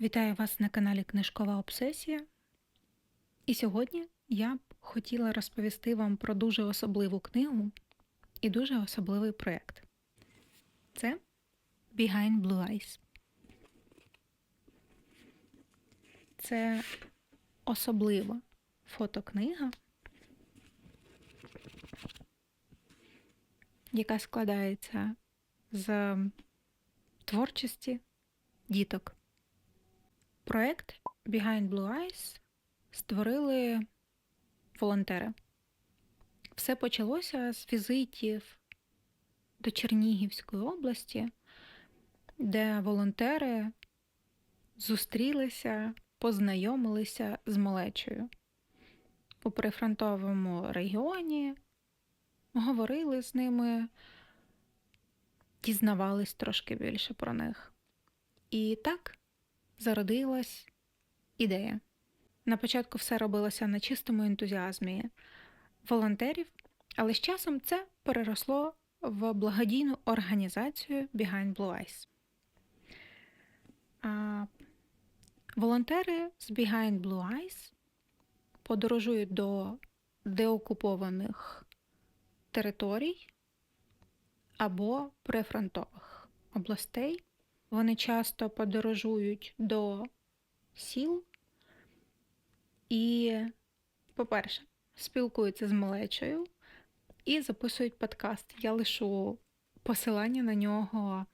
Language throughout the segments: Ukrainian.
Вітаю вас на каналі Книжкова Обсесія. І сьогодні я б хотіла розповісти вам про дуже особливу книгу і дуже особливий проєкт. Це Behind Blue Eyes. Це особлива фотокнига, яка складається з творчості діток. Проект Behind Blue Eyes створили волонтери. Все почалося з візитів до Чернігівської області, де волонтери зустрілися, познайомилися з малечою. У прифронтовому регіоні говорили з ними, дізнавались трошки більше про них. І так зародилась ідея. На початку все робилося на чистому ентузіазмі волонтерів, але з часом це переросло в благодійну організацію Behind Blue Eyes. А волонтери з Behind Blue Eyes подорожують до деокупованих територій або прифронтових областей. Вони часто подорожують до сіл і, по-перше, спілкуються з малечою і записують подкаст. Я лишу посилання на нього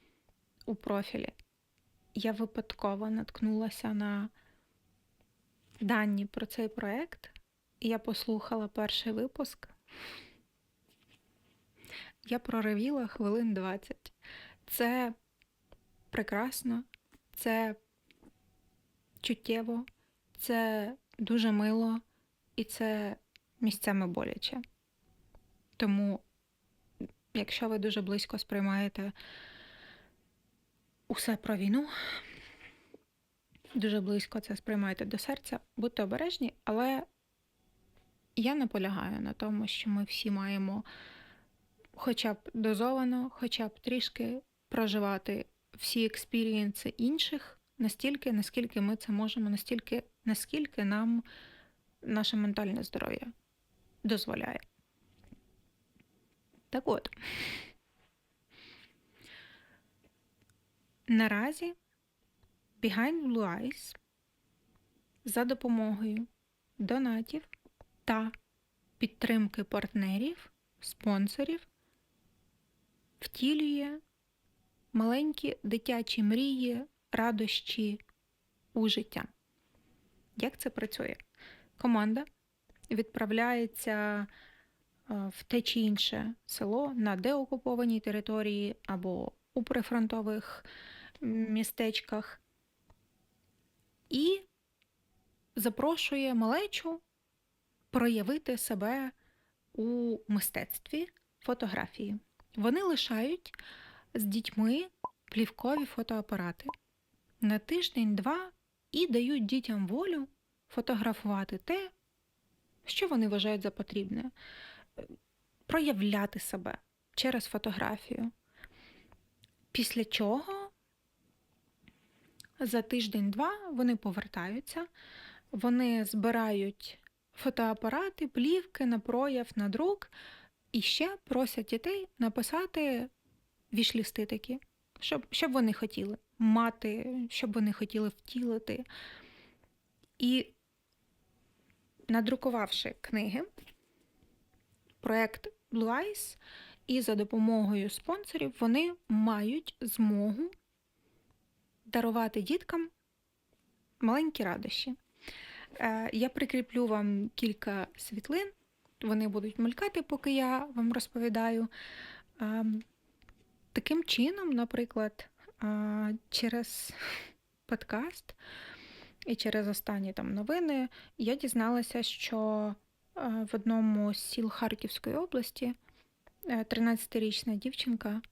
у профілі. Я випадково наткнулася на дані про цей проект, я послухала перший випуск. Я проривіла хвилин 20. Це прекрасно, це чуттєво, це дуже мило і це місцями боляче. Тому, якщо ви дуже близько сприймаєте усе про війну, дуже близько це сприймаєте до серця, будьте обережні, але я наполягаю на тому, що ми всі маємо хоча б дозовано, хоча б трішки проживати всі експірієнси інших настільки, наскільки ми це можемо, настільки, наскільки нам наше ментальне здоров'я дозволяє. Так от, наразі Behind Blue Eyes за допомогою донатів та підтримки партнерів, спонсорів втілює маленькі дитячі мрії, радощі у життя. Як це працює? Команда відправляється в те чи інше село на деокупованій території або у прифронтових містечках і запрошує малечу проявити себе у мистецтві фотографії. Вони лишають з дітьми плівкові фотоапарати на тиждень-два і дають дітям волю фотографувати те, що вони вважають за потрібне, проявляти себе через фотографію. Після чого за тиждень-два вони повертаються, вони збирають фотоапарати, плівки на прояв, на друк, і ще просять дітей написати вішлісти такі, щоб, щоб вони хотіли мати, щоб вони хотіли втілити. І надрукувавши книги, проєкт Blue Eyes, і за допомогою спонсорів вони мають змогу дарувати діткам маленькі радощі. Е, я прикріплю вам кілька світлин, вони будуть мелькати, поки я вам розповідаю. Таким чином, наприклад, через подкаст і через останні там новини я дізналася, що в одному з сіл Харківської області 13-річна е, дівчинка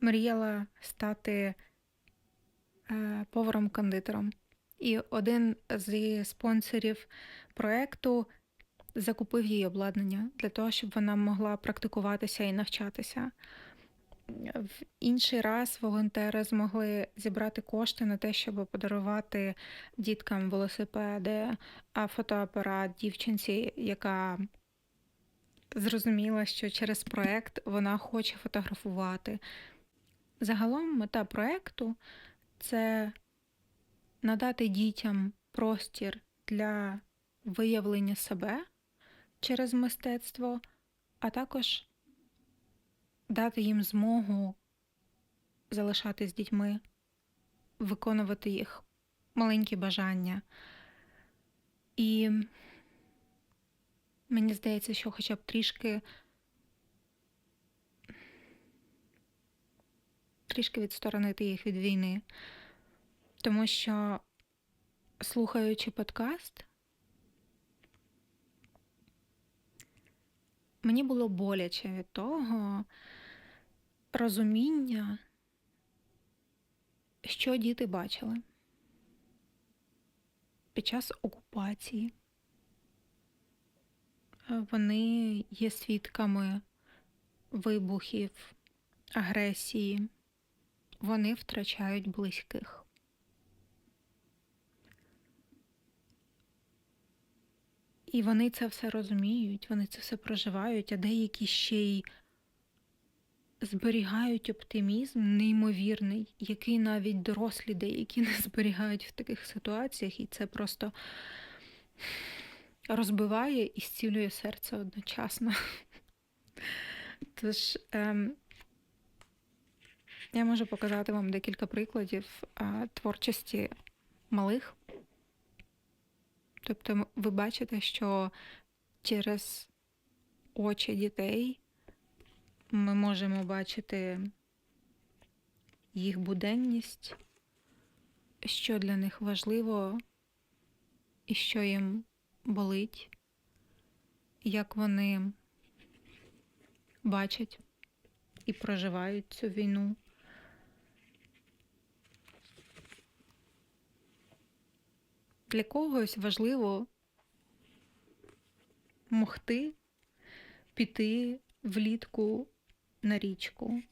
мріяла стати е, поваром-кондитером. І один з спонсорів проекту закупив їй обладнання для того, щоб вона могла практикуватися і навчатися. В інший раз волонтери змогли зібрати кошти на те, щоб подарувати діткам велосипеди, фотоапарат дівчинці, яка зрозуміла, що через проект вона хоче фотографувати. Загалом мета проекту це надати дітям простір для виявлення себе через мистецтво, а також дати їм змогу залишатись дітьми, виконувати їх маленькі бажання. І мені здається, що хоча б трішки трішки відсторонити їх від війни. Тому що, слухаючи подкаст, мені було боляче від того розуміння, що діти бачили під час окупації. Вони є свідками вибухів, агресії, вони втрачають близьких. І вони це все розуміють, вони це все проживають, а деякі ще й зберігають оптимізм неймовірний, який навіть дорослі деякі не зберігають в таких ситуаціях, і це просто розбиває і зцілює серце одночасно. Тож ем, я можу показати вам декілька прикладів а, творчості малих. Тобто, ви бачите, що через очі дітей ми можемо бачити їх буденність, що для них важливо і що їм болить, як вони бачать і проживають цю війну. Для когось важливо могти піти влітку на річку.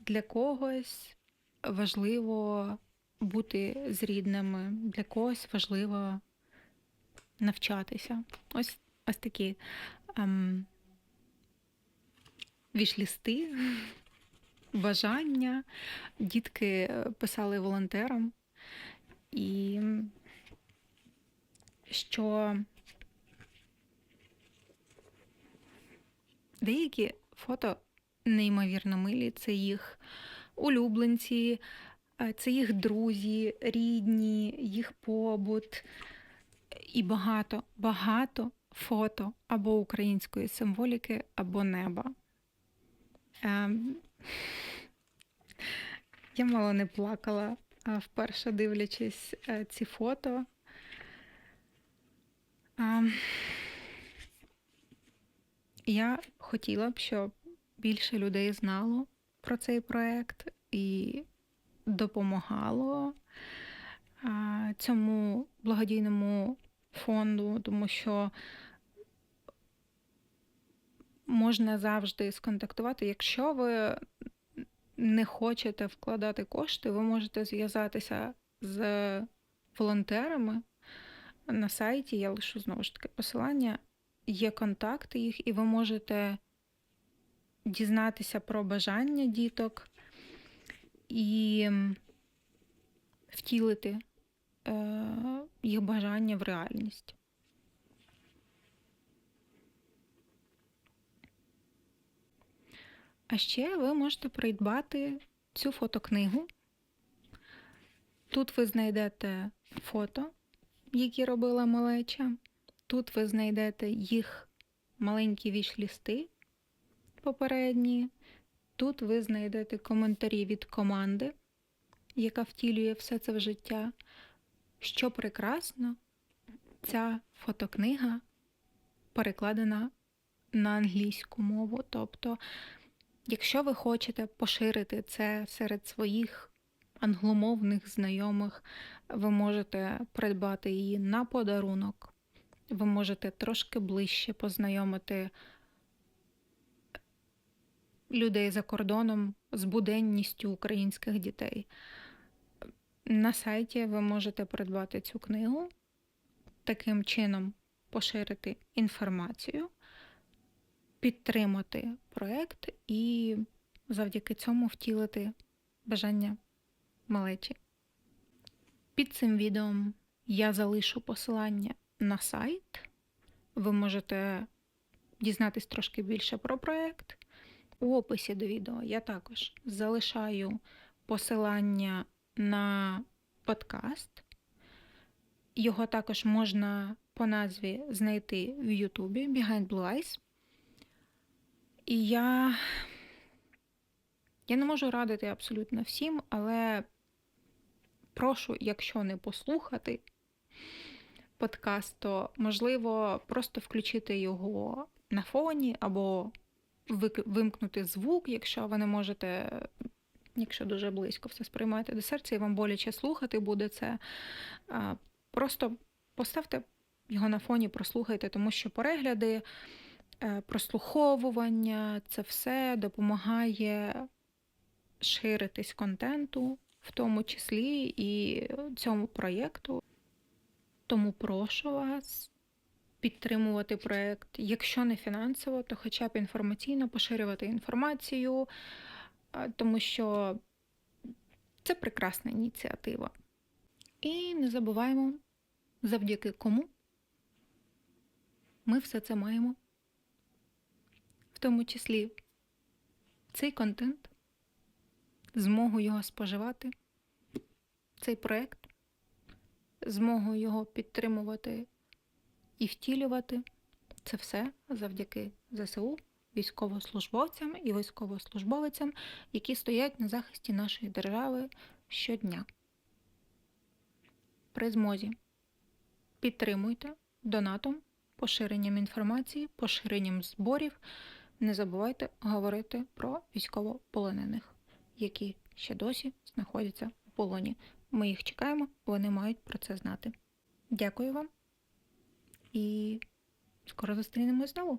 Для когось важливо бути з рідними, для когось важливо навчатися. Ось ось такі ем, вішлісти, бажання. Дітки писали волонтерам і що деякі фото неймовірно милі, це їх улюбленці, це їх друзі, рідні, їх побут і багато, багато фото або української символіки, або неба. Ем... Я мало не плакала, вперше дивлячись е, ці фото. Я хотіла б, щоб більше людей знало про цей проект і допомагало цьому благодійному фонду, тому що можна завжди сконтактувати. Якщо ви не хочете вкладати кошти, ви можете зв'язатися з волонтерами на сайті. Я лишу знову ж таки посилання, є контакти їх, і ви можете дізнатися про бажання діток і втілити е, їх бажання в реальність. А ще ви можете придбати цю фотокнигу. Тут ви знайдете фото, які робила малеча. Тут ви знайдете їх маленькі вішлісти попередні. Тут ви знайдете коментарі від команди, яка втілює все це в життя. Що прекрасно, ця фотокнига перекладена на англійську мову. Тобто, якщо ви хочете поширити це серед своїх англомовних знайомих, ви можете придбати її на подарунок, ви можете трошки ближче познайомити людей за кордоном з буденністю українських дітей. На сайті ви можете придбати цю книгу, таким чином поширити інформацію, підтримати проект і завдяки цьому втілити бажання малечі. Під цим відео я залишу посилання на сайт. Ви можете дізнатись трошки більше про проект. У описі до відео я також залишаю посилання на подкаст. Його також можна по назві знайти в Ютубі Behind Blue Eyes. І я, я не можу радити абсолютно всім, але прошу, якщо не послухати подкаст, то можливо просто включити його на фоні або вимкнути звук, якщо ви не можете, якщо дуже близько все сприймаєте до серця, і вам боляче слухати буде це. Просто поставте його на фоні, прослухайте, тому що перегляди, е, прослуховування це все допомагає ширитись контенту, в тому числі і цьому проєкту. Тому прошу вас підтримувати проєкт, якщо не фінансово, то хоча б інформаційно поширювати інформацію, тому що це прекрасна ініціатива. І не забуваємо, завдяки кому ми все це маємо. В тому числі цей контент, змогу його споживати, цей проєкт, змогу його підтримувати і втілювати. Це все завдяки ЗСУ, військовослужбовцям і військовослужбовицям, які стоять на захисті нашої держави щодня. При змозі підтримуйте донатом, поширенням інформації, поширенням зборів. Не забувайте говорити про військовополонених, які ще досі знаходяться в полоні. Ми їх чекаємо, вони мають про це знати. Дякую вам і скоро зустрінемось знову.